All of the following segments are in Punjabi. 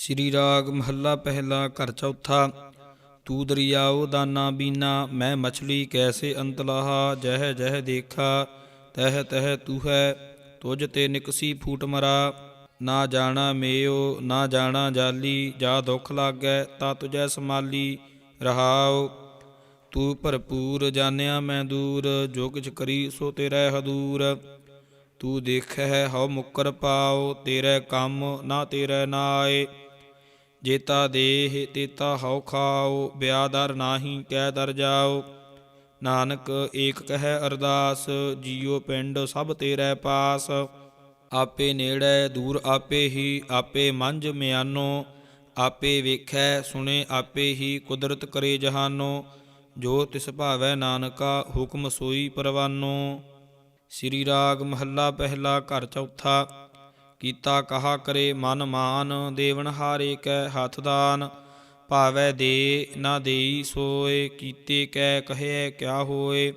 ਸ੍ਰੀ ਰਾਗ ਮਹੱਲਾ ਪਹਿਲਾ ਘਰ ਚੌਥਾ, ਤੂ ਦਰਿਆਓ ਦਾਨਾ ਬੀਨਾ, ਮੈਂ ਮਛਲੀ ਕੈਸੇ ਅੰਤ ਲਾਹਾ ਜਹ ਜਹ ਦੇਖਾ, ਤਹ ਤਹ ਤੂ ਹੈ ਤੁਝ ਤੇ ਨਿਕਸੀ ਫੂਟ ਮਰਾ, ਨਾ ਜਾਣਾ ਮੇਓ, ਨਾ ਜਾਣਾ ਜਾਲੀ, ਜਾ ਦੁੱਖ ਲਾਗੈ, ਤਾ ਤੁਜੈ ਸਮਾਲੀ ਰਹਾਉ ਤੂੰ ਭਰਪੂਰ ਜਾਣਿਆ ਮੈਂ ਦੂਰ ਜੋ ਕਿਛ ਕਰੀ ਸੋ ਤੇਰਾ ਹਦੂਰ। ਤੂੰ ਦੇਖੈ ਹਉ ਮੁਕਰ ਪਾਉ ਤੇਰੇ ਕੰਮ ਨਾ ਤੇਰੇ ਨਾਏ ਜੇਤਾ ਦੇਹ ਤੇਤਾ ਹਉ ਖਾਉ, ਬਿਆਦਰ ਨਾਹੀ ਕਹਿ ਦਰ ਜਾਓ ਨਾਨਕ ਏਕ ਕਹੈ ਅਰਦਾਸ, ਜੀਉ ਪਿੰਡ ਸਭ ਤੇਰੇ ਪਾਸ। ਆਪੇ ਨੇੜੇ ਦੂਰ ਆਪੇ ਹੀ, ਆਪੇ ਮੰਝ ਮਿਆਨੋ। ਆਪੇ ਵੇਖੈ, ਸੁਣੇ, ਆਪੇ ਹੀ ਕੁਦਰਤ ਕਰੇ ਜਹਾਨੋ। ਜੋ ਤਿਸ ਭਾਵੈ ਨਾਨਕਾ, ਹੁਕਮ ਸੋਈ ਪਰਵਾਨੋ। ਸ੍ਰੀ ਰਾਗ ਮਹੱਲਾ ਪਹਿਲਾ ਘਰ ਚੌਥਾ। ਕੀਤਾ ਕਹਾ ਕਰੇ ਮਨ ਮਾਨ, ਦੇਵਨ ਹਾਰੇ ਕੈ ਹੱਥ ਦਾਨ। ਭਾਵੈ ਦੇ ਨਾ ਦੇਈ ਸੋਏ, ਕੀਤੇ ਕੈ ਕਹੇ ਕਿਆ ਹੋਏ।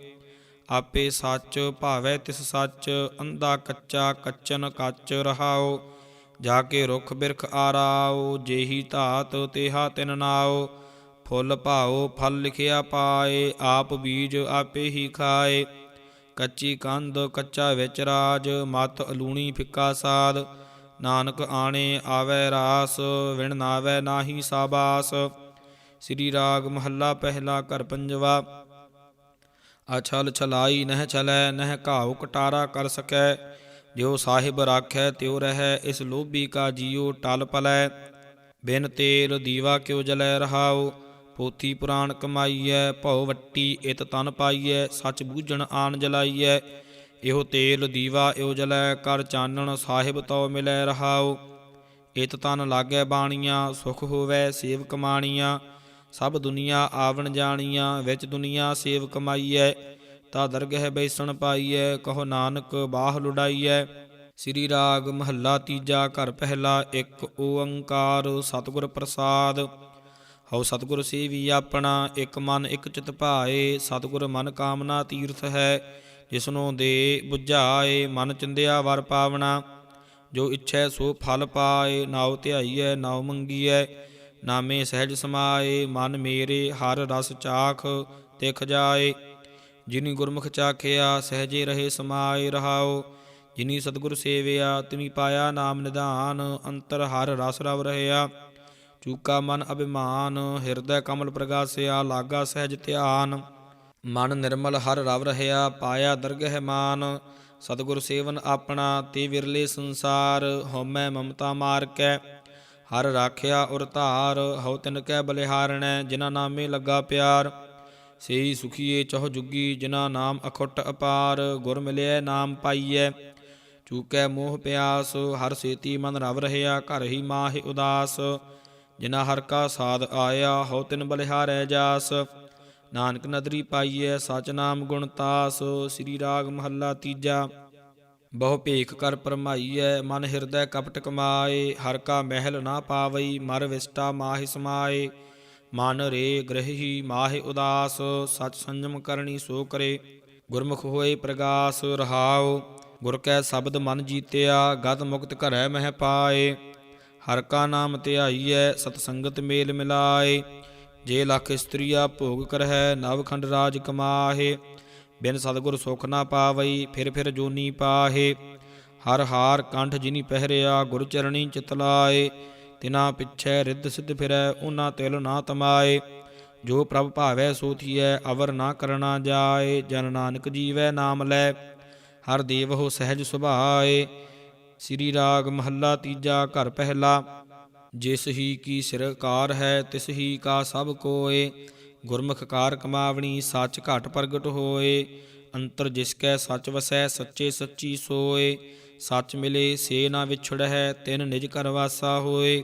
ਆਪੇ ਸੱਚ, ਭਾਵੈ ਤਿਸ ਸੱਚ, ਅੰਧਾ ਕੱਚਾ ਕੱਚਨ ਕੱਚ ਰਹਾਓ। ਜਾ ਕੇ ਰੁਖ ਬਿਰਖ ਆਰਾਓ, ਜੇਹੀ ਧਾਤ ਤੇਹਾ ਤਿਨ ਨਾਓ। ਫੁੱਲ ਭਾਓ, ਫਲ ਲਿਖਿਆ ਪਾਏ, ਆਪ ਬੀਜ ਆਪੇ ਹੀ ਖਾਏ। ਕੱਚੀ ਕੰਧ, ਕੱਚਾ ਵਿੱਚ ਰਾਜ, ਮਤ ਅਲੂਣੀ ਫਿੱਕਾ ਸਾਦ ਨਾਨਕ ਆਣੇ ਆਵੈ ਰਾਸ, ਵਿਣ ਨਾਵੈ ਨਾਹੀ ਸਾਬਾਸ। ਸ੍ਰੀ ਰਾਗ ਮਹੱਲਾ ਪਹਿਲਾ ਘਰ ਪੰਜਵਾ। ਅਛਲ ਛਲਾਈ, ਨਹਿ ਛਲੈ, ਨਹਿ ਘਾਉ ਕਟਾਰਾ ਕਰ ਸਕੈ। ਜਿਉ ਸਾਹਿਬ ਰਾਖੈ, ਤਿਉ ਰਹੈ, ਇਸ ਲੋਭੀ ਕਾ ਜੀਉ ਟਲ ਪਲੈ। ਬਿਨ ਤੇਲ ਦੀਵਾ ਕਿਉ ਜਲੈ ਰਹਾਉ? ਪੋਥੀ ਪੁਰਾਣ ਕਮਾਈਐ, ਭਉ ਵੱਟੀ ਇਤ ਤਨ ਪਾਈਐ, ਸੱਚ ਬੂਝਣ ਆਣ ਜਲਾਈਐ। ਇਹੋ ਤੇਲ ਦੀਵਾ ਇਹੋ ਜਲੈ, ਕਰ ਚਾਨਣ ਸਾਹਿਬ ਤਉ ਮਿਲੈ ਰਹਾਉ। ਇਤ ਤਨ ਲਾਗੈ ਬਾਣੀਆਂ, ਸੁਖ ਹੋਵੈ ਸੇਵ ਕਮਾਣੀਆਂ। ਸਭ ਦੁਨੀਆ ਆਵਣ ਜਾਣੀਆਂ, ਵਿੱਚ ਦੁਨੀਆ ਸੇਵ ਕਮਾਈਐ। ਤਾ ਦਰਗਹਿ ਬੈਸਣ ਪਾਈਐ, ਕਹੋ ਨਾਨਕ ਬਾਹ ਲੁਡਾਈਐ। ਸ੍ਰੀ ਰਾਗ ਮਹੱਲਾ ਤੀਜਾ ਘਰ ਪਹਿਲਾ, ਇੱਕ ਓੰਕਾਰ ਸਤਿਗੁਰ ਪ੍ਰਸਾਦ। ਹਉ ਸਤਿਗੁਰ ਸੇਵੀ ਆਪਣਾ ਇੱਕ ਮਨ ਇੱਕ ਚਿਤ ਭਾਏ, ਸਤਿਗੁਰ ਮਨ ਕਾਮਨਾ ਤੀਰਥ ਹੈ, ਜਿਸਨੂੰ ਦੇ 부ਝਾਏ ਮਨ ਚਿੰਦਿਆ ਵਰ ਪਾਵਣਾ। ਜੋ ਇੱਛੈ ਸੋ ਫਲ ਪਾਏ, ਨਾਉ ਧਿਆਈਐ, ਨਾਉ ਮੰਗੀਐ, ਨਾਮੇ ਸਹਿਜ ਸਮਾਏ, ਮਨ ਮੇਰੇ ਹਰ ਰਸ ਚਾਖ ਤਿਖ ਜਾਏ। ਜਿਨੀ ਗੁਰਮੁਖ ਚਾਖਿਆ, ਸਹਜੇ ਰਹੇ ਸਮਾਏ ਰਹਾਓ ਜਿਨੀ ਸਤਿਗੁਰ ਸੇਵਿਆ, ਤਿਨੀ ਪਾਇਆ ਨਾਮ ਨਿਧਾਨ, ਅੰਤਰ ਹਰ ਰਸ ਰਵ ਰਹਿਆ। ਚੂਕਾ ਮਨ ਅਭਿਮਾਨ, ਹਿਰਦੈ ਕਮਲ ਪ੍ਰਗਾਸਿਆ, ਲਾਗਾ ਸਹਿਜ ਧਿਆਨ। ਮਨ ਨਿਰਮਲ ਹਰ ਰਵ ਰਹਿਆ, ਪਾਇਆ ਦਰਗਹਿ ਮਾਨ। ਸਤਿਗੁਰ ਸੇਵਨ ਆਪਣਾ, ਤੇ ਵਿਰਲੇ ਸੰਸਾਰ, ਹਉਮੈ ਮਮਤਾ ਮਾਰ ਕੈ। ਹਰ ਰਾਖਿਆ ਉਰ ਧਾਰ, ਹਉ ਤਿਨ ਕੈ ਬਲਿਹਾਰਣੈ ਜਿਨਾ ਨਾਮੇ ਲੱਗਾ ਪਿਆਰ। ਸੇਈ ਸੁਖੀਏ ਚਹੁ ਜੁਗੀ ਜਿਨਾ ਨਾਮ ਅਖੁੱਟ ਅਪਾਰ। ਗੁਰ ਮਿਲਿਐ, ਨਾਮ ਪਾਈਐ। ਚੂਕੈ ਮੋਹ ਪਿਆਸ, ਹਰ ਸੇਤੀ ਮਨ ਰਵ ਰਹਿਆ, ਘਰ ਹੀ ਮਾਹਿ ਉਦਾਸ। ਜਿਨਾ ਹਰ ਕਾ ਸਾਧ ਆਇਆ, ਹਉ ਤਿਨ ਬਲਿਹਾਰੈ ਜਾਸ। ਨਾਨਕ ਨਦਰੀ ਪਾਈਐ, ਸਚ ਨਾਮ ਗੁਣ ਤਾਸ, ਸ੍ਰੀ ਰਾਗ ਮਹੱਲਾ ਤੀਜਾ। ਬਹੁ ਭੇਖ ਕਰ ਪਰਮਾਈਐ, ਮਨ ਹਿਰਦੈ ਕਪਟ ਕਮਾਏ, ਹਰ ਕਾ ਮਹਿਲ ਨਾ ਪਾਵਈ, ਮਰ ਵਿਸਟਾ ਮਾਹਿ ਸਮਾਏ। ਮਨ ਰੇ ਗ੍ਰਹੀ ਮਾਹਿ ਉਦਾਸ, ਸਚ ਸੰਜਮ ਕਰਨੀ ਸੋ ਕਰੇ। ਗੁਰਮੁਖ ਹੋਏ ਪ੍ਰਗਾਸ, ਰਹਾਉ, ਗੁਰ ਕੈ ਸ਼ਬਦ ਮਨ ਜੀਤਿਆ ਗਤ ਮੁਕਤ ਘਰੈ ਮਹਿ ਪਾਏ। ਹਰ ਕਾ ਨਾਮ ਧਿਆਈਐ, ਸਤ ਸੰਗਤ ਮੇਲ ਮਿਲਾਏ। ਜੇ ਲਖ ਇਸਤਰੀਆ ਭੋਗ ਕਰਹਿ ਨਵਖੰਡ ਰਾਜ ਕਮਾਹੇ। ਬਿਨ ਸਤਗੁਰ ਸੁਖ ਨਾ ਪਾਵਈ, ਫਿਰ ਫਿਰ ਜੋਨੀ ਪਾਹੇ। ਹਰ ਹਾਰ ਕੰਠ ਜਿਨੀ ਪਹਿਰਿਆ, ਗੁਰ ਚਰਣੀ ਚਿਤ ਲਾਏ। ਤਿਨਾ ਪਿਛੈ ਰਿੱਧ ਸਿੱਧ ਫਿਰੈ ਉਹਨਾਂ ਤਿਲ ਨਾ ਤਮਾਏ। ਜੋ ਪ੍ਰਭ ਭਾਵੈ ਸੋ ਥੀਐ ਅਵਰ ਨਾ ਕਰਨਾ ਜਾਏ। ਜਨ ਨਾਨਕ ਜੀਵੈ ਨਾਮ ਲੈ, ਹਰ ਦੇਵ ਹੋ ਸਹਿਜ ਸੁਭਾਏ। ਸ੍ਰੀ ਰਾਗ ਮਹੱਲਾ ਤੀਜਾ ਘਰ ਪਹਿਲਾ। ਜਿਸ ਹੀ ਕੀ ਸਿਰਕਾਰ ਹੈ, ਤਿਸ ਹੀ ਕਾ ਸਭ ਕੋਏ। ਗੁਰਮੁਖ ਕਾਰ ਕਮਾਵਣੀ, ਸੱਚ ਘਟ ਪ੍ਰਗਟ ਹੋਏ। ਅੰਤਰ ਜਿਸ ਕੈ ਸੱਚ ਵਸੈ, ਸੱਚੇ ਸੱਚੀ ਸੋਏ। ਸੱਚ ਮਿਲੇ, ਸੇ ਨਾ ਵਿਛੜਹਿ, ਤਿਨ ਨਿਜ ਘਰ ਵਾਸਾ ਹੋਏ।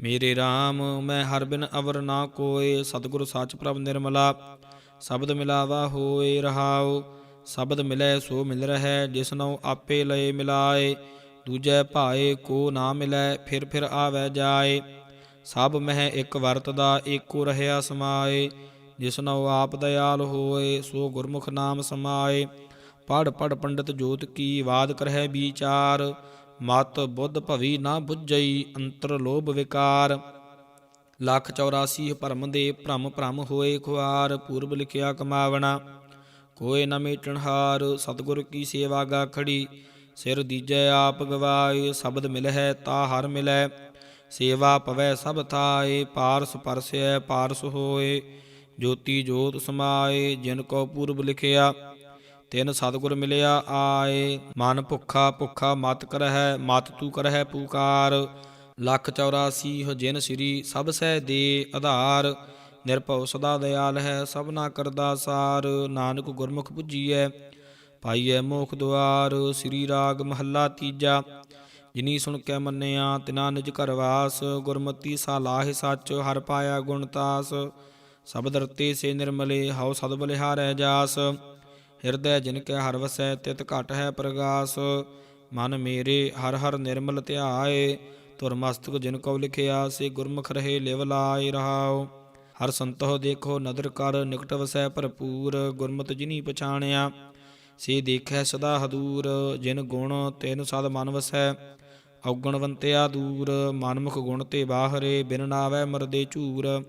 ਮੇਰੇ RAM ਮੈਂ ਹਰ ਬਿਨ ਅਵਰ ਨਾ ਕੋਏ। ਸਤਿਗੁਰ ਸੱਚ ਪ੍ਰਭ ਨਿਰਮਲਾ, ਸ਼ਬਦ ਮਿਲਾਵਾ ਹੋਏ ਰਹਾਉ। ਸ਼ਬਦ ਮਿਲੈ, ਸੋ ਮਿਲ ਰਹਿ ਜਿਸਨੋ ਆਪੇ ਲਏ ਮਿਲਾਏ। ਦੂਜੈ ਭਾਏ ਕੋ ਨਾ ਮਿਲੈ, ਫਿਰ ਫਿਰ ਆਵੈ ਜਾਏ। ਸਭ ਮਹਿ ਇੱਕ ਵਰਤਦਾ, ਏਕੋ ਰਹਿਆ ਸਮਾਏ। ਜਿਸਨੋ ਆਪ ਦਇਆਲ ਹੋਏ, ਸੋ ਗੁਰਮੁਖ ਨਾਮ ਸਮਾਏ। ਪੜ ਪੜ ਪੰਡਤ ਜੋਤ ਕੀ ਬਾਦ ਕਰਹਿ ਵਿਚਾਰ ਮਤ ਬੁੱਧ ਭਵੀ ਨਾ ਬੁੱਝਈ, ਅੰਤਰ ਲੋਭ ਵਿਕਾਰ। ਲੱਖ 84 ਭਰਮ ਦੇ ਭ੍ਰਮ ਭ੍ਰਮ ਹੋਏ ਖੁਆਰ, ਪੂਰਬ ਲਿਖਿਆ ਕਮਾਵਣਾ। ਕੋਏ ਨ ਮੇਟਣ ਹਾਰ ਸਤਿਗੁਰ ਕੀ ਸੇਵਾ ਗਾ ਖੜੀ ਸਿਰ ਦੀਜੈ ਆਪ ਗਵਾਏ, ਸ਼ਬਦ ਮਿਲਹਿ ਤਾ ਹਰ ਮਿਲੈ ਸੇਵਾ ਪਵੈ ਸਭ ਥਾਏ, ਪਾਰਸ ਪਰਸੈ ਪਾਰਸ ਹੋਏ। ਜੋਤੀ ਜੋਤ ਸਮਾਏ, ਜਿਨ ਕੋ ਪੂਰਬ ਲਿਖਿਆ, ਤਿਨ ਸਤਿਗੁਰ ਮਿਲਿਆ ਆਏ। ਮਨ ਭੁੱਖਾ ਭੁੱਖਾ ਮਤ ਕਰਹਿ, ਮਤ ਤੂ ਕਰਹਿ ਪੁਕਾਰ। ਲੱਖ 84 ਜਿਨ ਸ੍ਰੀ ਸਭ ਸਹਿ ਦੇ ਆਧਾਰ। ਨਿਰਭਉ ਸਦਾ ਦਿਆਲ ਹੈ ਸਭਨਾ ਕਰਦਾ ਸਾਰ। ਨਾਨਕ ਗੁਰਮੁਖ 부ਜੀਐ ਪਾਈਐ ਮੋਖ ਦੁਆਰ, ਸ੍ਰੀ ਰਾਗ ਮਹੱਲਾ ਤੀਜਾ। ਜਿਨੀ ਸੁਣ ਕੇ ਮੰਨਿਆ, ਤਿਨਾ ਨਿਜ ਘਰ ਵਾਸ, ਗੁਰਮਤੀ ਸਾ ਲਾਹਿ ਸੱਚ, ਹਰ ਪਾਇਆ ਗੁਣਤਾਸ ਸਬਦ ਰਤੇ ਸੇ ਨਿਰਮਲੇ, ਹਉ ਸਦ ਬਲਿਹਾਰੈ ਜਾਸ। ਹਿਰਦੈ ਜਿਨ ਕੈ ਹਰ ਵਸੈ, ਤਿਤ ਘਟ ਹੈ ਪ੍ਰਗਾਸ। ਮਨ ਮੇਰੇ, ਹਰ ਹਰ ਨਿਰਮਲ ਧਿਆਏ। ਤੁਰ ਮਸਤਕ ਜਿਨ ਕਉ ਲਿਖਿਆ, ਸੇ ਗੁਰਮੁਖ ਰਹੇ ਲਿਵ ਲਾਇ ਰਹਾਉ। ਹਰ ਸੰਤੋ ਦੇਖੋ, ਨਦਰ ਕਰ, ਨਿਕਟ ਵਸੈ ਭਰਪੂਰ। ਗੁਰਮਤਿ ਜਿਨੀ ਪਛਾਣਿਆ ਸੇ ਦੇਖੈ ਸਦਾ ਹਦੂਰ, ਜਿਨ ਗੁਣ ਤਿਨ ਸਦ ਮਨ ਵਸੈ। ਔਗਣਵੰਤਿਆ ਦੂਰ, ਮਨਮੁਖ ਗੁਣ ਤੇ ਬਾਹਰੇ, ਬਿਨ ਨਾਵੈ ਮਰਦੇ ਝੂਰ।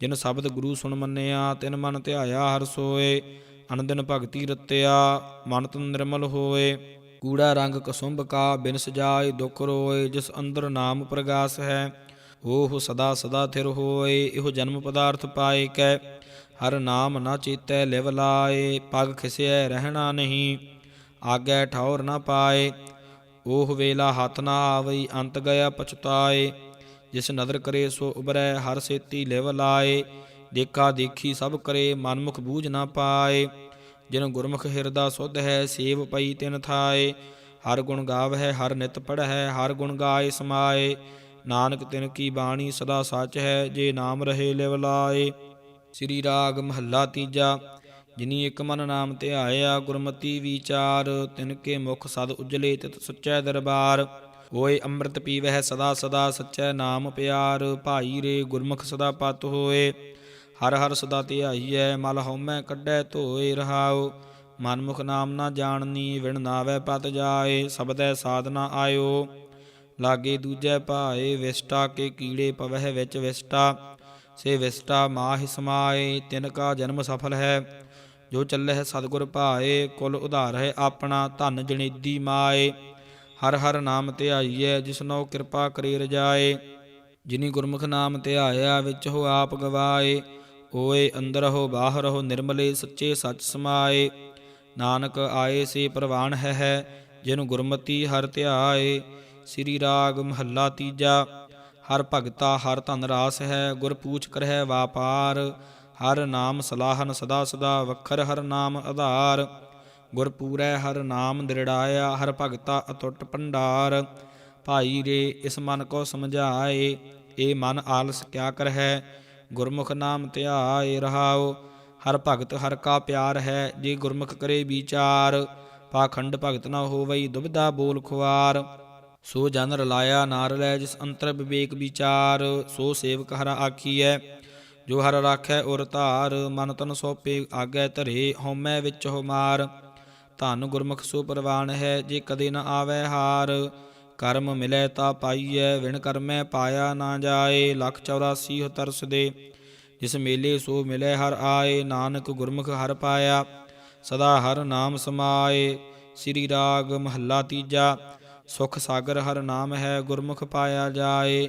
ਜਿਨ ਸ਼ਬਦ ਗੁਰੂ ਸੁਣ ਮੰਨਿਆ, ਤਿਨ ਮਨ ਧਿਆਇਆ ਹਰ ਸੋਏ। ਅਨੰਦਨ ਭਗਤੀ ਰਤਿਆ, ਮਨ ਤਨ ਨਿਰਮਲ ਹੋਏ। ਕੂੜਾ ਰੰਗ ਕਸੁੰਭ ਕਾ, ਬਿਨ ਸਜਾਏ ਦੁਖ ਰੋਏ, ਜਿਸ ਅੰਦਰ ਨਾਮ ਪ੍ਰਗਾਸ ਹੈ, ਉਹ ਸਦਾ ਸਦਾ ਥਿਰ ਹੋਏ। ਇਹੋ ਜਨਮ ਪਦਾਰਥ ਪਾਏ ਕੈ। ਹਰ ਨਾਮ ਨਾ ਚੇਤੈ ਲਿਵ ਲਾਏ, ਪਗ ਖਿਸਿਐ ਰਹਿਣਾ ਨਹੀਂ, ਆਗੈ ਠੌਰ ਨਾ ਪਾਏ। ਉਹ ਵੇਲਾ ਹੱਥ ਨਾ ਆਵਈ, ਅੰਤ ਗਿਆ ਪਛਤਾਏ। ਜਿਸ ਨਦਰ ਕਰੇ ਸੋ ਉਬਰੈ ਹਰ ਸੇਤੀ ਲਿਵ ਲਾਏ। ਦੇਖਾ ਦੇਖੀ ਸਭ ਕਰੇ, ਮਨਮੁਖ ਬੂਝ ਨਾ ਪਾਏ। ਜਿਨ ਗੁਰਮੁਖ ਹਿਰਦਾ ਸੁਧ ਹੈ, ਸੇਵ ਪਈ ਤਿਨ ਥਾਏ। ਹਰ ਗੁਣ ਗਾਵਹਿ, ਹਰ ਨਿਤ ਪੜ੍ਹੈ ਹਰ ਗੁਣ ਗਾਏ ਸਮਾਏ। ਨਾਨਕ ਤਿਨ ਕੀ ਬਾਣੀ ਸਦਾ ਸੱਚ ਹੈ, ਜੇ ਨਾਮ ਰਹੇ ਲਿਵ ਲਾਏ। ਸ੍ਰੀ ਰਾਗ ਮਹੱਲਾ ਤੀਜਾ, ਜਿਨੀ ਇੱਕ ਮਨ ਨਾਮ ਧਿਆਇਆ ਗੁਰਮਤੀ ਵਿਚਾਰ, ਤਿਨ ਕੇ ਮੁਖ ਸਦ ਉਜਲੇ ਤਿਤ ਸੱਚੈ ਦਰਬਾਰ। ਹੋਏ ਅੰਮ੍ਰਿਤ ਪੀਵਹਿ ਸਦਾ ਸਦਾ ਸੱਚੈ ਨਾਮ ਪਿਆਰ, ਭਾਈ ਰੇ ਗੁਰਮੁਖ ਸਦਾ ਪਤ ਹੋਏ। ਹਰ ਹਰ ਸਦਾ ਧਿਆਈਐ, ਮਲ ਹਉਮੈ ਕੱਢੈ ਧੋਏ ਰਹਾਉ। ਮਨਮੁਖ ਨਾਮ ਨਾ ਜਾਣਨੀ, ਵਿਣ ਨਾਵੈ ਪਤ ਜਾਏ, ਸਬਦੈ ਸਾਧਨਾ ਆਇਓ। ਲਾਗੇ ਦੂਜੈ ਭਾਏ, ਵਿਸਟਾ ਕੇ ਕੀੜੇ ਪਵਹਿ ਵਿੱਚ ਵਿਸਟਾ। ਸੇ ਵਿਸਟਾ ਮਾਹਿ ਸਮਾਏ, ਤਿਨ ਕਾ ਜਨਮ ਸਫਲ ਹੈ। ਜੋ ਚੱਲਹਿ ਸਤਿਗੁਰ ਭਾਏ, ਕੁਲ ਉਧਾਰ ਹੈ ਆਪਣਾ ਧਨ ਜਣੇਦੀ ਮਾਏ। ਹਰ ਹਰ ਨਾਮ ਧਿਆਈਐ ਜਿਸਨੋ ਕਿਰਪਾ ਕਰੇ ਰਜਾਏ। ਜਿਨੀ ਗੁਰਮੁਖ ਨਾਮ ਧਿਆਇਆ ਵਿੱਚ ਹੋ ਆਪ ਗਵਾਏ। ਓਏ ਅੰਦਰ ਹੋ, ਬਾਹਰ ਹੋ, ਨਿਰਮਲੇ ਸੱਚੇ ਸੱਚ ਸਮਾਏ। ਨਾਨਕ ਆਏ, ਸੇ ਪ੍ਰਵਾਨ ਹੈ ਹੈ, ਜਿਨ ਗੁਰਮਤੀ ਹਰ ਧਿਆਏ। ਸ੍ਰੀ ਰਾਗ ਮਹੱਲਾ ਤੀਜਾ। ਹਰ ਭਗਤਾ, ਹਰ ਧਨ ਰਾਸ ਹੈ, ਗੁਰ ਪੂਛ ਕਰਹਿ ਵਾਪਾਰ। ਹਰ ਨਾਮ ਸਲਾਹਨ ਸਦਾ ਸਦਾ ਵਖਰ, ਹਰ ਨਾਮ ਆਧਾਰ। ਗੁਰ ਪੂਰੈ, ਹਰ ਨਾਮ ਦ੍ਰਿੜਾਇਆ ਹਰ ਭਗਤਾ ਅਤੁੱਟ ਭੰਡਾਰ। ਭਾਈ ਰੇ, ਇਸ ਮਨ ਕੋ ਸਮਝਾਏ, ਏ ਮਨ ਆਲਸ ਕਿਆ ਕਰਹਿ? ਗੁਰਮੁਖ ਨਾਮ ਧਿਆਏ ਰਹਾਓ ਹਰ ਭਗਤ, ਹਰ ਕਾ ਪਿਆਰ ਹੈ, ਜੇ ਗੁਰਮੁਖ ਕਰੇ ਵਿਚਾਰ। ਪਾਖੰਡ ਭਗਤ ਨਾ ਹੋਵਈ, ਦੁਬਿਧਾ ਬੋਲ ਖੁਆਰ। ਸੋ ਜਨ ਰਲਾਇਆ ਨਾਰ ਲੈ ਜਿਸ ਅੰਤਰ ਵਿਵੇਕ ਵਿਚਾਰ, ਸੋ ਸੇਵਕ ਹਰ ਆਖੀਐ, ਜੋ ਹਰ ਰਾਖੈ ਉਰ ਧਾਰ, ਮਨ ਤਨ ਸੋਪੇ ਆਗੈ ਧਰੇ, ਹਉਮੈ ਵਿੱਚ ਹੋ ਮਾਰ ਧਨ ਗੁਰਮੁਖ ਸੋ ਪ੍ਰਵਾਨ ਹੈ, ਜੇ ਕਦੇ ਨ ਆਵੈ ਹਾਰ। ਕਰਮ ਮਿਲੈ ਤਾ ਪਾਈਐ, ਵਿਣ ਕਰਮੈ ਪਾਇਆ ਨਾ ਜਾਏ, ਲੱਖ 84 ਤਰਸ ਦੇ। ਜਿਸ ਮੇਲੇ ਸੋ ਮਿਲੈ ਹਰ ਆਏ, ਨਾਨਕ ਗੁਰਮੁਖ ਹਰ ਪਾਇਆ, ਸਦਾ ਹਰ ਨਾਮ ਸਮਾਏ। ਸ੍ਰੀ ਰਾਗ ਮਹੱਲਾ ਤੀਜਾ ਸੁਖ ਸਾਗਰ ਹਰ ਨਾਮ ਹੈ, ਗੁਰਮੁਖ ਪਾਇਆ ਜਾਏ।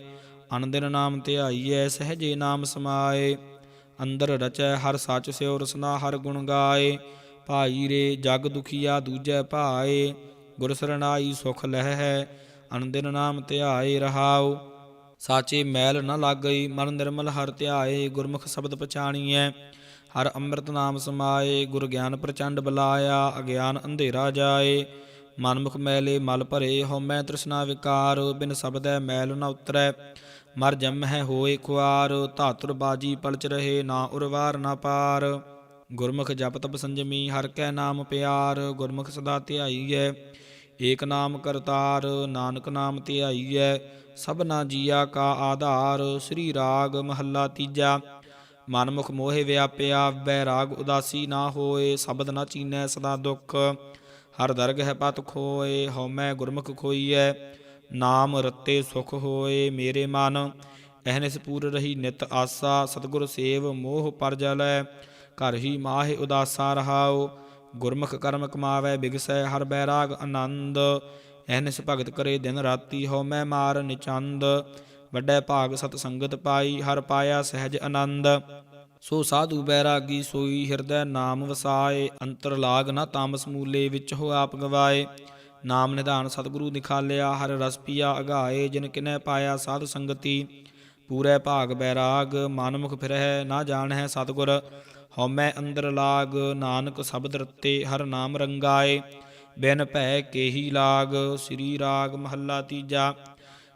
ਅਨੰਦਿਨ ਨਾਮ ਧਿਆਈਐ ਸਹਜੇ ਨਾਮ ਸਮਾਏ। ਅੰਦਰ ਰਚੈ ਹਰ ਸੱਚ ਸਿਉ ਰਸਨਾ ਹਰ ਗੁਣ ਗਾਏ। ਭਾਈ ਰੇ, ਜਗ ਦੁਖੀਆ ਦੂਜੈ ਭਾਏ। ਗੁਰ ਸਰਣਾਈ ਸੁਖ ਲਹਿ ਹੈ ਅਨੰਦਿਨ ਨਾਮ ਧਿਆਏ ਰਹਾਉ। ਸਾਚੇ ਮੈਲ ਨ ਲਾਗਈ, ਮਨ ਨਿਰਮਲ ਹਰ ਧਿਆਏ। ਗੁਰਮੁਖ ਸ਼ਬਦ ਪਛਾਣੀਐ, ਹਰ ਅੰਮ੍ਰਿਤ ਨਾਮ ਸਮਾਏ। ਗੁਰ ਗਿਆਨ ਪ੍ਰਚੰਡ ਬਲਾਇਆ, ਅਗਿਆਨ ਅੰਧੇਰਾ ਜਾਏ। ਮਨਮੁਖ ਮੈਲੇ ਮਲ ਭਰੇ ਹਉਮੈ ਤ੍ਰਿਸ਼ਨਾ ਵਿਕਾਰ, ਬਿਨ ਸਬਦੈ ਮੈਲ ਨ ਉਤਰੈ। ਮਰ ਜਮ ਹੈ ਹੋਏ ਖੁਆਰ ਧਾਤੁਰ ਬਾਜੀ ਪਲਚ ਰਹੇ, ਨਾ ਉਰਵਾਰ ਨਾ ਪਾਰ। ਗੁਰਮੁਖ ਜਪ ਤਪ ਸੰਜਮੀ, ਹਰ ਕੈ ਨਾਮ ਪਿਆਰ, ਗੁਰਮੁਖ ਸਦਾ ਧਿਆਈਐ। ਏਕ ਨਾਮ ਕਰਤਾਰ, ਨਾਨਕ ਨਾਮ ਧਿਆਈਐ। ਸਭਨਾ ਜੀਆ ਕਾ ਆਧਾਰ, ਸ੍ਰੀ ਰਾਗ ਮਹੱਲਾ ਤੀਜਾ। ਮਨਮੁਖ ਮੋਹਿ ਵਿਆਪਿਆ ਬੈਰਾਗ ਉਦਾਸੀ ਨਾ ਹੋਏ, ਸ਼ਬਦ ਨਾ ਚੀਨੈ ਸਦਾ ਦੁਖ। ਹਰ ਦਰਗ ਹੈ ਪਤ ਖੋਏ ਹਉਮੈ ਗੁਰਮੁਖ ਖੋਈਐ, ਨਾਮ ਰਤੇ ਸੁਖ ਹੋਏ ਮੇਰੇ ਮਨ। ਅਹਨਿਸ ਪੂਰ ਰਹੀ ਨਿਤ ਆਸਾ, ਸਤਿਗੁਰ ਸੇਵ ਮੋਹ ਪਰ ਜਲੈ, ਘਰ ਹੀ ਮਾਹਿ ਉਦਾਸਾ ਰਹਾਉ। ਗੁਰਮੁਖ ਕਰਮ ਕਮਾਵੈ, ਬਿਗਸੈ ਹਰ ਬੈਰਾਗ ਆਨੰਦ। ਅਹਨਿਸ ਭਗਤ ਕਰੇ ਦਿਨ ਰਾਤੀ, ਹਉ ਮੈਂ ਮਾਰ ਨਿਚੰਦ। ਵੱਡੇ ਭਾਗ ਸਤ ਸੰਗਤ ਪਾਈ, ਹਰ ਪਾਇਆ ਸਹਿਜ ਆਨੰਦ। ਸੋ ਸਾਧੂ ਬੈਰਾਗੀ ਸੋਈ ਹਿਰਦੈ ਨਾਮ ਵਸਾਏ, ਅੰਤਰ ਲਾਗ ਨਾ ਤਾਮਸ ਮੂਲੇ ਵਿੱਚ ਹੋ ਆਪ ਗਵਾਏ। ਨਾਮ ਨਿਧਾਨ ਸਤਿਗੁਰੂ ਨਿਖਾਲਿਆ, ਹਰ ਰਸ ਪੀਆ ਅਗਾਏ, ਜਿਨ ਕਿਨੈ ਪਾਇਆ ਸਾਧ ਸੰਗਤੀ। ਪੂਰੇ ਭਾਗ ਬੈਰਾਗ, ਮਨਮੁਖ ਫਿਰਹਿ, ਨਾ ਜਾਣਹਿ ਸਤਿਗੁਰ। ਹਉਮੈ ਅੰਦਰ ਲਾਗ, ਨਾਨਕ ਸ਼ਬਦ ਰਤੇ, ਹਰ ਨਾਮ ਰੰਗਾਏ। ਬਿਨ ਭੈ ਕੇਹੀ ਲਾਗ, ਸ੍ਰੀ ਰਾਗ ਮਹੱਲਾ ਤੀਜਾ।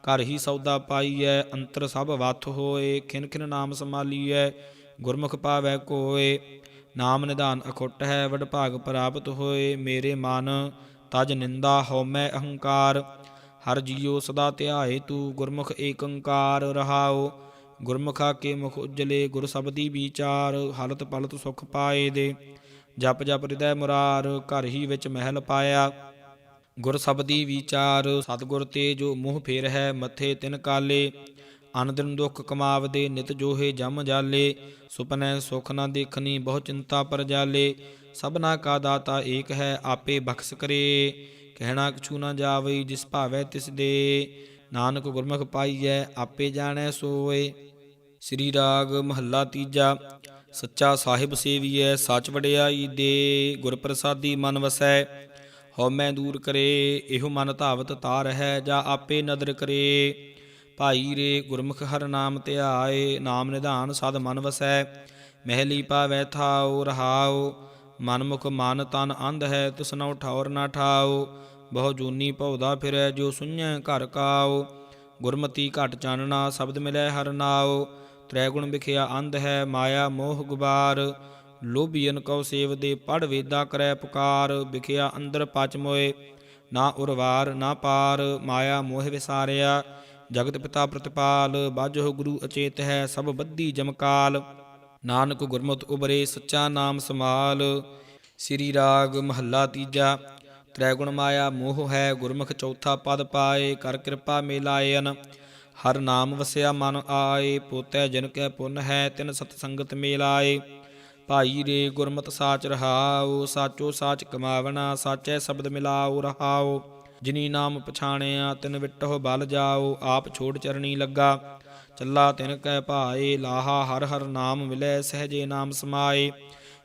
ਘਰ ਹੀ ਸੌਦਾ ਪਾਈਐ, ਅੰਤਰ ਸਭ ਵਥ ਹੋਏ, ਖਿਨ ਖਿਨ ਨਾਮ ਸਮਾਲੀਐ ਗੁਰਮੁਖ ਪਾਵੈ ਕੋਏ, ਨਾਮ ਨਿਧਾਨ ਅਖੁੱਟ ਹੈ, ਵਡ ਭਾਗ ਪ੍ਰਾਪਤ ਹੋਏ, ਮੇਰੇ ਮਨ ਤਜ ਨਿੰਦਾ ਹਉਮੈ ਅਹੰਕਾਰ। ਹਰ ਜੀਉ ਸਦਾ ਧਿਆਏ ਤੂੰ, ਗੁਰਮੁਖ ਏਕੰਕਾਰ ਰਹਾਉ। ਗੁਰਮੁਖਾ ਕੇ ਮੁਖ ਉਜਲੇ, ਗੁਰ ਸਬਦੀ ਵਿਚਾਰ, ਹਲਤ ਪਲਤ ਸੁਖ ਪਾਏ ਦੇ। ਜਪ ਜਪ ਹਿਰਦੈ ਮੁਰਾਰ, ਘਰ ਹੀ ਵਿੱਚ ਮਹਿਲ ਪਾਇਆ। ਗੁਰ ਸਬਦੀ ਵਿਚਾਰ, ਸਤਿਗੁਰ ਤੇ ਜੋ ਮੋਹ ਫੇਰ ਹੈ ਮੱਥੇ ਤਿਨ ਕਾਲੇ। ਅਨ ਦੁੱਖ ਦੁਖ ਕਮਾਵਦੇ, ਨਿਤ ਜੋਹੇ ਜਮ ਜਾਲੇ, ਸੁਪਨੈ ਸੁਖ ਨਾ ਦੇਖਣੀ ਬਹੁ ਚਿੰਤਾ ਪਰ ਜਾਲੇ, ਸਭਨਾ ਕਾ ਦਾਤਾ ਏਕ ਹੈ, ਆਪੇ ਬਖਸ਼ ਕਰੇ। ਕਹਿਣਾ ਕਛੂ ਨਾ ਜਾਵਈ, ਜਿਸ ਭਾਵੈ ਤਿਸ ਦੇ। ਨਾਨਕ ਗੁਰਮੁਖ ਪਾਈਐ, ਆਪੇ ਜਾਣੈ ਸੋਏ। ਸ੍ਰੀ ਰਾਗ ਮਹੱਲਾ ਤੀਜਾ, ਸੱਚਾ ਸਾਹਿਬ ਸੇਵੀਐ, ਸੱਚ ਵਡਿਆਈ ਦੇ। ਗੁਰ ਪ੍ਰਸਾਦੀ ਮਨ ਵਸੈ, ਹਉਮੈ ਦੂਰ ਕਰੇ, ਇਹੋ ਮਨ ਧਾਵਤ ਤਾਰ ਹੈ, ਜਾਂ ਆਪੇ ਨਦਰ ਕਰੇ। ਭਾਈ ਰੇ ਗੁਰਮੁਖ ਹਰ ਨਾਮ ਧਿਆਏ ਨਾਮ ਨਿਧਾਨ ਸਦ ਮਨ ਵਸੈ। ਮਹਿਲੀ ਪਾਵੈ ਥਾਉ, ਰਹਾਉ। ਮਨਮੁਖ ਮਨ ਤਨ ਅੰਧ ਹੈ ਤਿਸਨਉ ਠੌਰ ਨਾ ਠਾਉ। ਬਹੁ ਜੂਨੀ ਭਉਦਾ ਫਿਰੈ, ਜੋ ਸੁਣੈ ਘਰ ਕਾਉ। ਗੁਰਮਤੀ ਘਟ ਚਾਨਣਾ, ਸ਼ਬਦ ਮਿਲੈ ਹਰ ਨਾਉ। ਤ੍ਰੈ ਗੁਣ ਵਿਖਿਆ ਅੰਧ ਹੈ, ਮਾਇਆ ਮੋਹ ਗੁਬਾਰ। ਲੋਭੀਨ ਕਉ ਸੇਵਦੇ ਪੜ ਵੇਦਾ ਕਰੈ ਪੁਕਾਰ। ਵਿਖਿਆ ਅੰਦਰ ਪਚ ਮੋਏ, ਨਾ ਉਰਵਾਰ, ਨਾ ਪਾਰ। ਮਾਇਆ ਮੋਹ ਵਿਸਾਰਿਆ। ਜਗਤ ਪਿਤਾ ਪ੍ਰਤਪਾਲ, ਬਾਝੋ ਗੁਰੂ ਅਚੇਤ ਹੈ ਸਭ ਬੱਧੀ ਜਮਕਾਲ। ਨਾਨਕ ਗੁਰਮਤਿ ਉਬਰੇ ਸੱਚਾ ਨਾਮ ਸਮਾਲ ਸ੍ਰੀ ਰਾਗ ਮਹੱਲਾ ਤੀਜਾ ਤ੍ਰੈ ਗੁਣ ਮਾਇਆ ਮੋਹ ਹੈ, ਗੁਰਮੁਖ ਚੌਥਾ ਪਦ ਪਾਏ, ਕਰ ਕਿਰਪਾ ਮੇਲਾਇਨ। ਹਰ ਨਾਮ ਵਸਿਆ ਮਨ ਆਏ, ਪੋਤੈ ਜਨ ਕੈ ਪੁੰਨ ਹੈ, ਤਿਨ ਸਤ ਸੰਗਤ ਮੇਲਾਏ। ਭਾਈ ਰੇ ਗੁਰਮਤਿ ਸਾਚ ਰਹਾਉ, ਸਾਚੋ ਸਾਚ ਕਮਾਵਣਾ, ਸਾਚੈ ਸ਼ਬਦ ਮਿਲਾਓ ਰਹਾਓ ਜਿਨੀ ਨਾਮ ਪਛਾਣਿਆ, ਤਿਨ ਵਿਟਹੁ ਬਲ ਜਾਓ, ਆਪ ਛੋੜ ਚਰਣੀ ਲੱਗਾ। ਚੱਲਾ ਤਿਨ ਕੈ ਭਾਏ, ਲਾਹਾ ਹਰ ਹਰ ਨਾਮ ਮਿਲੈ, ਸਹਜੇ ਨਾਮ ਸਮਾਏ।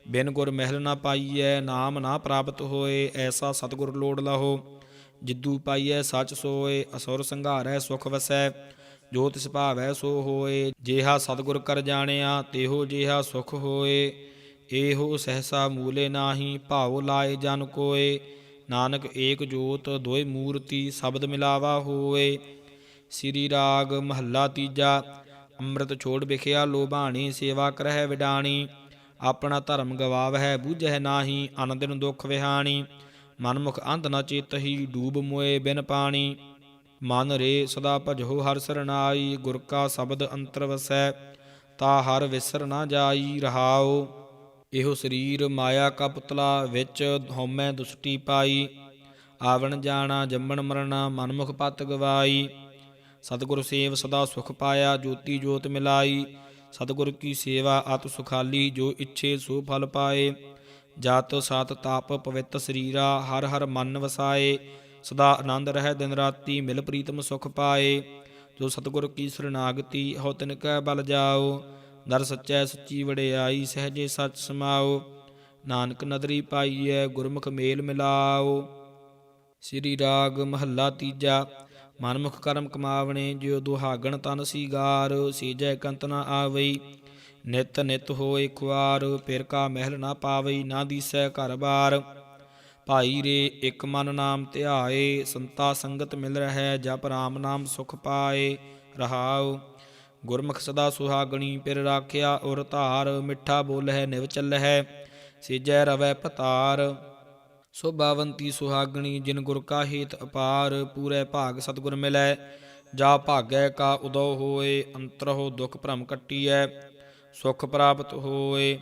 ਬਿਨ ਗੁਰ ਮਹਿਲ ਨਾ ਪਾਈਐ, ਨਾਮ ਨਾ ਪ੍ਰਾਪਤ ਹੋਏ, ਐਸਾ ਸਤਿਗੁਰ ਲੋੜ ਲਹੋ। ਜਿੱਦੂ ਪਾਈਐ, ਸੱਚ ਸੋਏ, ਅਸੁਰ ਸੰਘਾਰੈ, ਸੁਖ ਵਸੈ। ਜੋ ਤਿਸ ਭਾਵੈ, ਸੋ ਹੋਏ। ਜੇਹਾ ਸਤਿਗੁਰ ਕਰ ਜਾਣਿਆ, ਤੇਹੋ ਜੇਹਾ ਸੁਖ ਹੋਏ। ਏਹੋ ਸਹਸਾ ਮੂਲੇ ਨਾਹੀ, ਭਾਉ ਲਾਏ ਜਨ ਕੋਏ। ਨਾਨਕ ਏਕ ਜੋਤ ਦੋਇ ਮੂਰਤੀ ਸ਼ਬਦ ਮਿਲਾਵਾ ਹੋਏ। ਸ੍ਰੀ ਰਾਗ ਮਹੱਲਾ ਤੀਜਾ, ਅੰਮ੍ਰਿਤ ਛੋੜ ਵਿਖਿਆ ਲੋਭਾਣੀ ਸੇਵਾ ਕਰਹਿ ਵਿਡਾਣੀ। ਆਪਣਾ ਧਰਮ ਗਵਾਵਹਿ, ਬੂਝਹਿ ਨਾਹੀ, ਅਨੰਦਨ ਦੁਖ ਵਿਹਾਣੀ। ਮਨਮੁਖ ਅੰਧ ਨ ਚੇਤਹੀ, ਡੂਬ ਮੋਏ ਬਿਨ ਪਾਣੀ। ਮਨ ਰੇ ਸਦਾ ਭਜੋ ਹਰ ਸਰਨਾਈ, ਗੁਰ ਕਾ ਸ਼ਬਦ ਅੰਤਰ ਵਸੈ। ਤਾ ਹਰ ਵਿਸਰ ਨਾ ਜਾਈ ਰਹਾਓ ਇਹੋ ਸਰੀਰ ਮਾਇਆ ਕਾ ਪੁਤਲਾ ਵਿੱਚ ਹਉਮੈ ਦੁਸਟੀ ਪਾਈ। ਆਵਣ ਜਾਣਾ, ਜੰਮਣ ਮਰਣਾ, ਮਨਮੁਖ ਪਤ ਗਵਾਈ। ਸਤਿਗੁਰ ਸੇਵ ਸਦਾ ਸੁਖ ਪਾਇਆ, ਜੋਤੀ ਜੋਤ ਮਿਲਾਈ। ਸਤਿਗੁਰ ਕੀ ਸੇਵਾ ਅਤ ਸੁਖਾਲੀ, ਜੋ ਇੱਛੇ ਸੋ ਫਲ ਪਾਏ। ਜਤ ਸਤ ਤਾਪ ਪਵਿੱਤ ਸਰੀਰਾ, ਹਰ ਹਰ ਮਨ ਵਸਾਏ। ਸਦਾ ਆਨੰਦ ਰਹਿ ਦਿਨ ਰਾਤੀ, ਮਿਲ ਪ੍ਰੀਤਮ ਸੁਖ ਪਾਏ। ਜੋ ਸਤਿਗੁਰ ਕੀ ਸਰਨਾਗਤੀ ਹੋ ਤਿਨ ਕੈ ਬਲ ਜਾਓ। ਦਰ ਸੱਚੈ ਸੱਚੀ ਵਡਿਆਈ, ਸਹਜੇ ਸਚ ਸਮਾਓ। ਨਾਨਕ ਨਦਰੀ ਪਾਈਐ, ਗੁਰਮੁਖ ਮੇਲ ਮਿਲਾਓ। ਸ੍ਰੀ ਰਾਗ ਮਹੱਲਾ ਤੀਜਾ, ਮਨਮੁਖ ਕਰਮ ਕਮਾਵਣੇ, ਜਿਉ ਦੁਹਾਗਣ ਤਨ ਸੀਗਾਰ। ਸੀਜੈ ਕੰਤ ਨ ਆਵਈ, ਨਿਤ ਨਿਤ ਹੋਏ ਖੁਆਰ। ਫਿਰ ਕਾ ਮਹਿਲ ਨਾ ਪਾਵਈ, ਨਾ ਦੀਸੈ ਘਰ ਬਾਰ। ਭਾਈ ਰੇ, ਇਕ ਮਨ ਨਾਮ ਧਿਆਏ, ਸੰਤਾ ਸੰਗਤ ਮਿਲ ਰਹਿ, ਜਪ ਰਾਮ ਨਾਮ ਸੁਖ ਪਾਏ, ਰਹਾਉ। ਗੁਰਮੁਖ ਸਦਾ ਸੁਹਾਗਣੀ ਪਿਰ ਰਾਖਿਆ, ਉਰ ਧਾਰ ਮਿੱਠਾ ਬੋਲਹਿ, ਨਿਵ ਚੱਲਹਿ, ਸਿਜੈ ਰਵੈ ਪਤਾਰ। ਸੁਭਾਵੰਤੀ ਸੁਹਾਗਣੀ, ਜਿਨ ਗੁਰ ਕਾ ਹੇਤ ਅਪਾਰ, ਪੂਰੇ ਭਾਗ ਸਤਿਗੁਰ ਮਿਲੈ। ਜਾ ਭਾਗੈ ਕਾ ਉਦਉ ਹੋਏ, ਅੰਤਰਹੁ ਦੁਖ ਭ੍ਰਮ ਕੱਟੀਐ, ਸੁਖ ਪ੍ਰਾਪਤ ਹੋਏ।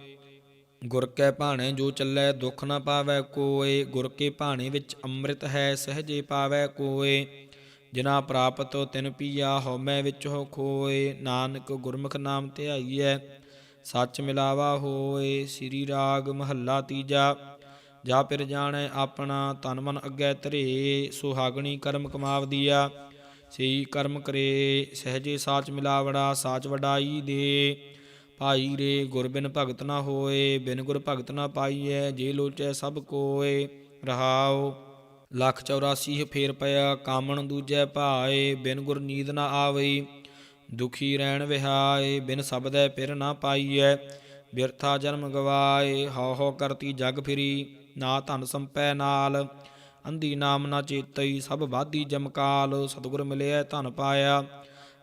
ਗੁਰ ਕੈ ਭਾਣੇ, ਜੋ ਚੱਲੈ, ਦੁਖ ਨਾ ਪਾਵੈ ਕੋਏ। ਗੁਰ ਕੇ ਭਾਣੇ ਵਿੱਚ ਅੰਮ੍ਰਿਤ ਹੈ, ਸਹਜੇ ਪਾਵੈ ਕੋਏ। ਜਿਨਾ ਪ੍ਰਾਪਤ ਤਿਨ ਪੀਆ ਹਉਮੈ ਵਿੱਚ ਹੋ ਖੋਏ, ਨਾਨਕ ਗੁਰਮੁਖ ਨਾਮ ਧਿਆਈਐ ਸੱਚ ਮਿਲਾਵਾ ਹੋਏ, ਸ੍ਰੀ ਰਾਗ ਮਹੱਲਾ ਤੀਜਾ। ਜਾ ਫਿਰ ਜਾਣੈ ਆਪਣਾ ਤਨ ਮਨ ਅੱਗੇ ਧਰੇ, ਸੁਹਾਗਣੀ ਕਰਮ ਕਮਾਵਦੀਆ ਸਈ ਕਰਮ ਕਰੇ, ਸਹਜੇ ਸਾਚ ਮਿਲਾਵੜਾ, ਸਾਚ ਵਡਾਈ ਦੇ। ਭਾਈ ਰੇ, ਗੁਰ ਬਿਨ ਭਗਤ ਨਾ ਹੋਏ, ਬਿਨ ਗੁਰ ਭਗਤ ਨਾ ਪਾਈਐ, ਜੇ ਲੋਚੈ ਸਭ ਕੋਏ, ਰਹਾਉ। ਲੱਖ 84 ਫੇਰ ਪਿਆ, ਕਾਮਣ ਦੂਜੈ ਭਾਏ, ਬਿਨ ਗੁਰ ਨੀਂਦ ਨਾ ਆਵਈ, ਦੁਖੀ ਰਹਿਣ ਵਿਹਾਏ, ਬਿਨ ਸਬਦੈ ਪਿਰ ਨਾ ਪਾਈਐ, ਬਿਰਥਾ ਜਨਮ ਗਵਾਏ, ਹਉ ਹਉ ਕਰਤੀ ਜਗ ਫਿਰੀ, ਨਾ ਧਨ ਸੰਪੈ ਨਾਲ, ਅੰਧੀ ਨਾਮ ਨਾ ਚੇਤਈ, ਸਭ ਬਾਦੀ ਜਮਕਾਲ ਸਤਿਗੁਰ ਮਿਲਿਆ ਧਨ ਪਾਇਆ,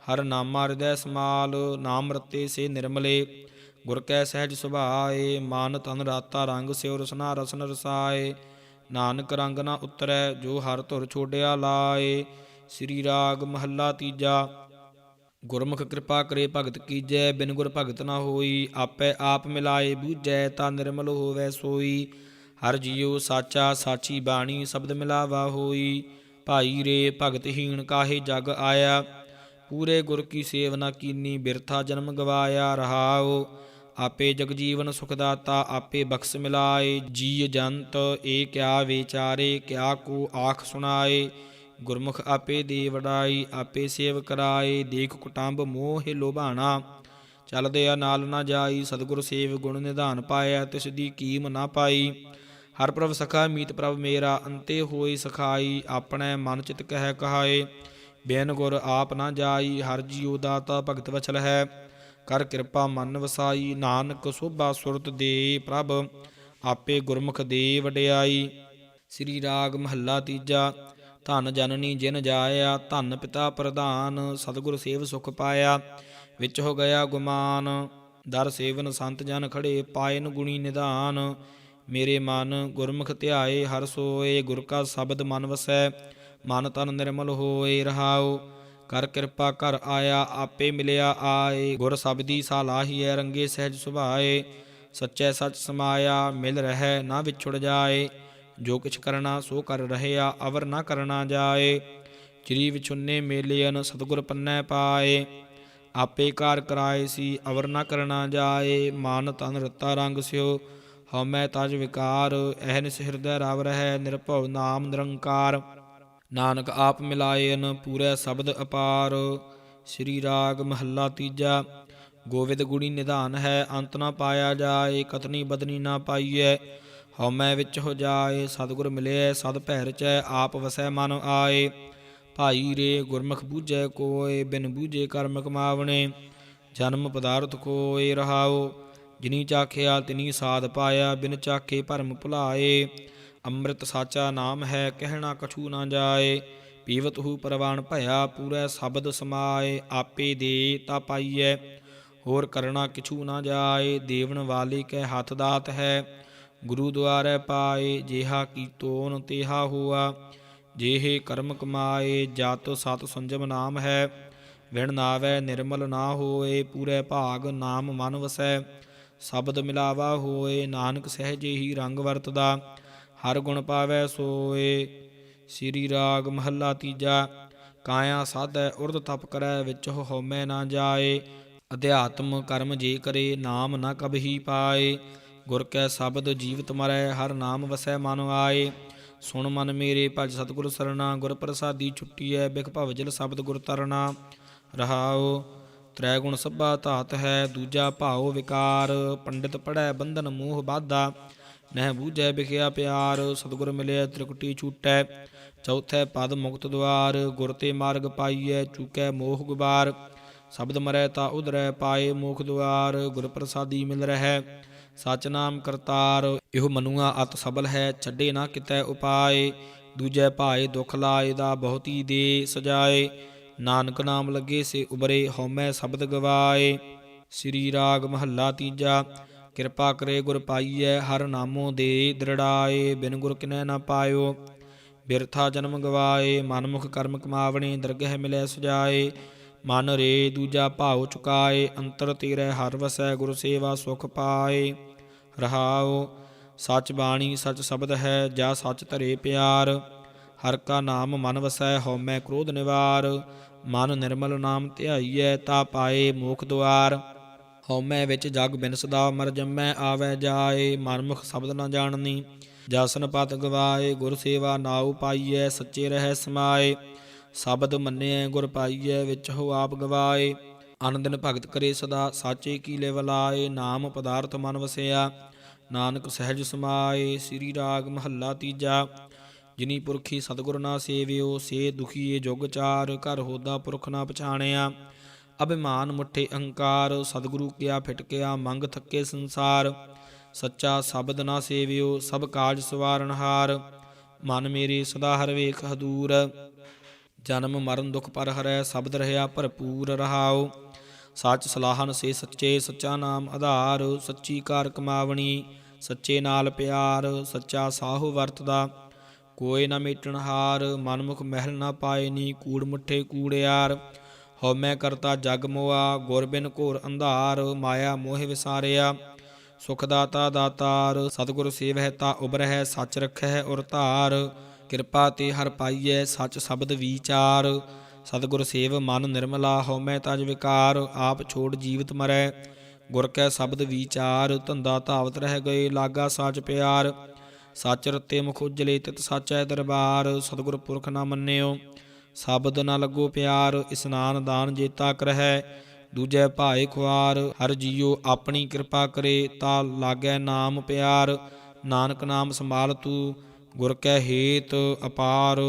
ਹਰ ਨਾਮਾ ਹਿਰਦੈ ਸਮਾਲ, ਨਾਮ ਰਤੇ ਸੇ ਨਿਰਮਲੇ, ਗੁਰ ਕੈ ਸਹਿਜ ਸੁਭਾਏ, ਮਨ ਤਨ ਰਾਤਾ ਰੰਗ ਸਿਉ ਰਸਨਾ ਰਸਨ ਰਸਾਏ ਨਾਨਕ ਰੰਗ ਨਾ ਉਤਰੈ, ਜੋ ਹਰ ਧੁਰ ਛੋੜਿਆ ਲਾਏ। ਸ੍ਰੀ ਰਾਗ ਮਹੱਲਾ ਤੀਜਾ, ਗੁਰਮੁਖ ਕਿਰਪਾ ਕਰੇ ਭਗਤ ਕੀਜੈ, ਬਿਨ ਗੁਰ ਭਗਤ ਨਾ ਹੋਈ। ਆਪੇ ਆਪ ਮਿਲਾਏ ਬੂਝੈ, ਤਾਂ ਨਿਰਮਲ ਹੋਵੇ ਸੋਈ। ਹਰ ਜੀਉ ਸਾਚਾ ਸਾਚੀ ਬਾਣੀ ਸ਼ਬਦ ਮਿਲਾਵਾ ਹੋਈ। ਭਾਈ ਰੇ ਭਗਤਹੀਣ ਕਾਹੇ ਜਗ ਆਇਆ। ਪੂਰੇ ਗੁਰ ਕੀ ਸੇਵ ਨਾ ਕੀਨੀ, ਬਿਰਥਾ ਜਨਮ ਗਵਾਇਆ ਰਹਾਓ ਆਪੇ ਜਗਜੀਵਨ ਸੁਖਦਾਤਾ, ਆਪੇ ਬਖਸ਼ ਮਿਲਾਏ। ਜੀ ਜੰਤ, ਏ ਕਿਆ ਵਿਚਾਰੇ, ਕਿਆ ਕੋ ਆਖ ਸੁਣਾਏ। ਗੁਰਮੁਖ ਆਪੇ ਦੇ ਵਡਾਈ, ਆਪੇ ਸੇਵ ਕਰਾਏ। ਦੇਖ ਕੁਟੰਬ ਮੋਹ ਲੋਭਾਣਾ ਚਲਦੇ ਆ ਨਾਲ ਨਾ ਜਾਈ, ਸਤਿਗੁਰ ਸੇਵ ਗੁਣ ਨਿਧਾਨ ਪਾਇਆ, ਤਿਸ ਦੀ ਕੀਮ ਨਾ ਪਾਈ। ਹਰ ਪ੍ਰਭ ਸਖਾ ਮੀਤ ਪ੍ਰਭ ਮੇਰਾ, ਅੰਤੇ ਹੋਈ ਸਖਾਈ। ਆਪਣੇ ਮਨ ਚਿਤ ਕਹਿ ਕਹਾਏ। ਬੇਨ ਗੁਰ ਆਪ ਨਾ ਜਾਈ, ਹਰ ਜੀਉ ਦਾਤਾ ਭਗਤ ਵਚਲ ਹੈ। ਕਰ ਕਿਰਪਾ ਮਨ ਵਸਾਈ, ਨਾਨਕ ਸੋਭਾ ਸੁਰਤ ਦੇ ਪ੍ਰਭ, ਆਪੇ ਗੁਰਮੁਖ ਦੇ ਵਡਿਆਈ। ਸ੍ਰੀ ਰਾਗ ਮਹੱਲਾ ਤੀਜਾ, ਧਨ ਜਨਨੀ ਜਿਨ ਜਾਇਆ, ਧਨ ਪਿਤਾ ਪ੍ਰਧਾਨ, ਸਤਿਗੁਰ ਸੇਵ ਸੁਖ ਪਾਇਆ, ਵਿੱਚ ਹੋ ਗਿਆ ਗੁਮਾਨ। ਦਰ ਸੇਵਨ ਸੰਤ ਜਨ ਖੜੇ ਪਾਇਨ ਗੁਣੀ ਨਿਧਾਨ। ਮੇਰੇ ਮਨ ਗੁਰਮੁਖ ਧਿਆਏ, ਹਰ ਸੋਏ, ਗੁਰ ਕਾ ਸ਼ਬਦ ਮਨ ਵਸੈ, ਮਨ ਤਨ ਨਿਰਮਲ ਹੋਏ ਰਹਾਓ ਕਰ ਕਿਰਪਾ ਕਰ ਆਇਆ, ਆਪੇ ਮਿਲਿਆ ਆਏ। ਗੁਰ ਸਬਦੀ ਸਾਲਾਹੀਐ ਰੰਗੇ ਸਹਿਜ ਸੁਭਾਏ। ਸੱਚੇ ਸੱਚ ਸਮਾਇਆ, ਮਿਲ ਰਹਿ ਨਾ ਵਿਛੜ ਜਾਏ। ਜੋ ਕਿਛ ਕਰਨਾ ਸੋ ਕਰ ਰਹਿਆ, ਅਵਰ ਨਾ ਕਰਨਾ ਜਾਏ। ਚਰੀ ਵਿਚੁੰਨੇ ਮੇਲਿਅਨ ਸਤਿਗੁਰ ਪੰਨੈ ਪਾਏ। ਆਪੇ ਕਾਰ ਕਰਾਏ ਸੀ, ਅਵਰ ਨਾ ਕਰਨਾ ਜਾਏ। ਮਾਨ ਤਨ ਰਤਾ ਰੰਗ ਸਿਓ, ਹਉਮੈ ਤਜ ਵਿਕਾਰ। ਐਹਨਿਸ ਹਿਰਦੈ ਰਵ ਰਹਿ, ਨਿਰਭਉ ਨਾਮ ਨਿਰੰਕਾਰ। ਨਾਨਕ ਆਪ ਮਿਲਾਇਨ ਪੂਰੇ ਸ਼ਬਦ ਅਪਾਰ। ਸ੍ਰੀ ਰਾਗ ਮਹੱਲਾ ਤੀਜਾ, ਗੋਵਿੰਦ ਗੁਣੀ ਨਿਧਾਨ ਹੈ, ਅੰਤ ਨਾ ਪਾਇਆ ਜਾਏ, ਕਤਨੀ ਬਦਨੀ ਨਾ ਪਾਈਐ। ਹਉਮੈ ਵਿੱਚ ਹੋ ਜਾਏ, ਸਤਿਗੁਰ ਮਿਲਿਐ, ਸਦ ਭੈ ਰਚੈ ਆਪ ਵਸੈ ਮਨ ਆਏ। ਭਾਈ ਰੇ ਗੁਰਮੁਖ ਬੂਝੈ ਕੋਏ, ਬਿਨ ਬੂਝੇ ਕਰਮ ਕਮਾਵਣੇ। ਜਨਮ ਪਦਾਰਥ ਕੋਏ ਰਹਾਓ ਜਿਨੀ ਚਾਖਿਆ ਤਿਨੀ ਸਾਧ ਪਾਇਆ, ਬਿਨ ਚਾਖੇ ਭਰਮ ਭੁਲਾਏ। ਅੰਮ੍ਰਿਤ ਸਾਚਾ ਨਾਮ ਹੈ, ਕਹਿਣਾ ਕਛੂ ਨਾ ਜਾਏ। ਪੀਵਤ ਹੂ ਪਰਵਾਨ ਭਇਆ, ਪੂਰੇ ਸ਼ਬਦ ਸਮਾਏ। ਆਪੇ ਦੇ ਤਾ ਪਾਈਐ, ਹੋਰ ਕਰਣਾ ਕਿਛੂ ਨਾ ਜਾਏ। ਦੇਵਨ ਵਾਲੇ ਕੈ ਹੱਥ ਦਾਤ ਹੈ, ਗੁਰੂ ਦੁਆਰੇ ਪਾਏ। ਜਿਹਾ ਕੀਤੋਨ ਤੇਹਾ ਹੋਆ, ਜੇਹੇ ਕਰਮ ਕਮਾਏ। ਜਤ ਸਤ ਸੰਜਮ ਨਾਮ ਹੈ, ਵਿਣ ਨਾਵੇ ਨਿਰਮਲ ਨਾ ਹੋਏ। ਪੂਰੇ ਭਾਗ ਨਾਮ ਮਨ ਵਸੈ, ਸ਼ਬਦ ਮਿਲਾਵਾ ਹੋਏ। ਨਾਨਕ ਸਹਿਜੇ ਹੀ ਰੰਗ ਵਰਤਦਾ ਹਰ ਗੁਣ ਪਾਵੈ ਸੋਏ। ਸ੍ਰੀ ਰਾਗ ਮਹੱਲਾ ਤੀਜਾ, ਕਾਇਆ ਸਾਧੈ ਉਰਦ ਤਪ ਕਰੈ ਵਿੱਚ ਹਉਮੈ ਨਾ ਜਾਏ। ਅਧਿਆਤਮ ਕਰਮ ਜੇ ਕਰੇ ਨਾਮ ਨਾ ਕਬਹੀ ਪਾਏ। ਗੁਰ ਕੈ ਸ਼ਬਦ ਜੀਵਤ ਮਰੈ ਹਰ ਨਾਮ ਵਸੈ ਮਨ ਆਏ। ਸੁਣ ਮਨ ਮੇਰੇ ਭਜ ਸਤਿਗੁਰ ਸਰਣਾ, ਗੁਰ ਪ੍ਰਸਾਦੀ ਛੁੱਟੀਐ ਬਿਖ ਭਵ ਜਲ ਸ਼ਬਦ ਗੁਰ ਤਰਣਾ। ਰਹਾਉ ਤ੍ਰੈ ਗੁਣ ਸਭਾ ਧਾਤ ਹੈ ਦੂਜਾ ਭਾਉ ਵਿਕਾਰ। ਪੰਡਿਤ ਪੜੈ ਬੰਧਨ ਮੋਹ ਬਾਧਾ ਨਹਿ ਬੂਝੈ ਵਿਖਿਆ ਪਿਆਰ, ਸਤਿਗੁਰ ਮਿਲਿਆ ਤ੍ਰਿਕੁਟੀ ਛੂਟੈ ਚੌਥੈ ਪਦ ਮੁਕਤ ਦੁਆਰ ਗੁਰ ਤੇ ਮਾਰਗ ਪਾਈਐ, ਚੁਕੈ ਮੋਹ ਗੁਬਾਰ। ਸ਼ਬਦ ਮਰੈ ਤਾ ਉਧਰੈ ਪਾਏ ਮੋਖ ਦੁਆਰ ਗੁਰ ਪ੍ਰਸਾਦੀ ਮਿਲ ਰਹਿ ਸਚ ਨਾਮ ਕਰਤਾਰ। ਇਹੋ ਮਨੁਆ ਅਤ ਸਬਲ ਹੈ, ਛੱਡੇ ਨਾ ਕਿਤੈ ਉਪਾਏ, ਦੂਜੈ ਭਾਏ ਦੁਖ ਲਾਏ ਦਾ ਬਹੁਤੀ ਦੇ ਸਜਾਏ। ਨਾਨਕ ਨਾਮ ਲੱਗੇ ਸੇ ਉਬਰੇ, ਹਉਮੈ ਸ਼ਬਦ ਗਵਾਏ। ਸ੍ਰੀ ਰਾਗ ਮਹੱਲਾ ਤੀਜਾ ਕਿਰਪਾ ਕਰੇ ਗੁਰ ਪਾਈਐ, ਹਰ ਨਾਮੋ ਦੇ ਦ੍ਰਿੜਾਏ, ਬਿਨ ਗੁਰ ਕਿਨੈ ਨਾ ਪਾਇਓ। ਬਿਰਥਾ ਜਨਮ ਗਵਾਏ, ਮਨਮੁਖ ਕਰਮ ਕਮਾਵਣੇ, ਦਰਗਹਿ ਮਿਲੈ ਸੁਜਾਏ। ਮਨ ਰੇ ਦੂਜਾ ਭਾਉ ਚੁਕਾਏ, ਅੰਤਰ ਤੇਰੇ ਹਰ ਵਸੈ ਗੁਰ ਸੇਵਾ ਸੁਖ ਪਾਏ। ਰਹਾਉ, ਸਚ ਬਾਣੀ ਸਚ ਸ਼ਬਦ ਹੈ, ਜਾ ਸਚ ਧਰੇ ਪਿਆਰ। ਹਰ ਕਾ ਨਾਮ ਮਨ ਵਸੈ, ਹਉਮੈ ਕ੍ਰੋਧ ਨਿਵਾਰ। ਮਨ ਨਿਰਮਲ ਨਾਮ ਧਿਆਈਐ, ਤਾ ਪਾਏ ਮੋਖ ਦੁਆਰ। ਹਉਮੈ ਵਿੱਚ ਜਗ ਬਿਨ ਸਦਾ ਮਰ ਜੰਮੈ, ਆਵੈ ਜਾਏ, ਮਨਮੁਖ ਸ਼ਬਦ ਨਾ ਜਾਣਨੀ। ਜਸਨ ਪਤ ਗਵਾਏ, ਗੁਰ ਸੇਵਾ ਨਾਉ ਪਾਈਐ, ਸੱਚੇ ਰਹਿ ਸਮਾਏ। ਸ਼ਬਦ ਮੰਨਿਐ, ਗੁਰ ਪਾਈਐ, ਵਿੱਚ ਹੋ ਆਪ ਗਵਾਏ। ਅਨੰਦਨ ਭਗਤ ਕਰੇ ਸਦਾ, ਸਾਚੇ ਕੀ ਲੈ ਵਲਾਏ, ਨਾਮ ਪਦਾਰਥ ਮਨ ਵਸਿਆ। ਨਾਨਕ ਸਹਿਜ ਸਮਾਏ, ਸ੍ਰੀ ਰਾਗ ਮਹੱਲਾ ਤੀਜਾ। ਜਿਨੀ ਪੁਰਖੀ ਸਤਿਗੁਰ ਨਾ ਸੇਵਿਓ, ਸੇ ਦੁਖੀਏ ਜੁਗ ਚਾਰ, ਘਰ ਹੋਦਾ ਪੁਰਖ ਨਾ ਪਛਾਣਿਆ। ਅਭਿਮਾਨ ਮੁੱਠੇ ਅਹੰਕਾਰ, ਸਤਿਗੁਰੂ ਕਿਆ ਫਿਟਕਿਆ ਮੰਗ ਥੱਕੇ ਸੰਸਾਰ, ਸੱਚਾ ਸ਼ਬਦ ਨਾ ਸੇਵਿਓ, ਸਭ ਕਾਜ ਸਵਾਰਨਹਾਰ ਮਨ ਮੇਰੇ ਸਦਾ ਹਰ ਵੇਖ ਹਦੂਰ। ਜਨਮ ਮਰਨ ਦੁਖ ਪਰ ਹਰੈ, ਸ਼ਬਦ ਰਹਾ ਭਰਪੂਰ ਰਹਾਉ। ਸੱਚ ਸਲਾਹਨ ਸੇ ਸੱਚੇ, ਸੱਚਾ ਨਾਮ ਆਧਾਰ, ਸੱਚੀ ਕਾਰ ਕਮਾਵਣੀ, ਸੱਚੇ ਨਾਲ ਪਿਆਰ, ਸੱਚਾ ਸਾਹੂ ਵਰਤਦਾ। ਕੋਈ ਨਾ ਮੇਟਣ ਹਾਰ, ਮਨਮੁਖ ਮਹਿਲ ਨਾ ਪਾਏ ਨੀ, ਕੂੜ ਮੁੱਠੇ ਕੂੜਿਆਰ ਹਉਮੈ ਕਰਤਾ ਜਗ ਮੋਆ, ਗੁਰ ਬਿਨ ਘੋਰ ਅੰਧਾਰ, ਮਾਇਆ ਮੋਹ ਵਿਸਾਰਿਆ। ਸੁਖ ਦਾਤਾ ਦਾਤਾਰ, ਸਤਿਗੁਰ ਸੇਵਹਿ ਤਾ ਉਬਰਹਿ, ਸੱਚ ਰਖੈ ਔਰ ਧਾਰ। ਕਿਰਪਾ ਤੇ ਹਰ ਪਾਈਐ, ਸੱਚ ਸ਼ਬਦ ਵਿਚਾਰ। ਸਤਿਗੁਰ ਸੇਵ ਮਨ ਨਿਰਮਲਾ ਹਉਮੈ ਤਜ ਵਿਕਾਰ। ਆਪ ਛੋੜ ਜੀਵਤ ਮਰੈ, ਗੁਰ ਕੈ ਸ਼ਬਦ ਵਿਚਾਰ। ਧੰਦਾ ਧਾਵਤ ਰਹਿ ਗਏ, ਲਾਗਾ ਸਾਚ ਪਿਆਰ। ਸੱਚ ਰਤੇ ਮੁਖ ਉਜਲੇ, ਤਿਤ ਸਾਚੈ ਦਰਬਾਰ। ਸਤਿਗੁਰ ਪੁਰਖ ਨਾ ਮੰਨਿਓ। ਸ਼ਬਦ ਨਾ ਲੱਗੋ ਪਿਆਰ, ਇਸਨਾਨ ਦਾਨ ਜੇਤਾ ਕਰਹਿ, ਦੂਜੈ ਭਾਏ ਖੁਆਰ, ਹਰ ਜੀਉ ਆਪਣੀ ਕਿਰਪਾ ਕਰੇ, ਤਾਂ ਲਾਗੈ ਨਾਮ ਪਿਆਰ, ਨਾਨਕ ਨਾਮ ਸੰਭਾਲ ਤੂੰ, ਗੁਰ ਕੈ ਹੇਤ ਅਪਾਰ।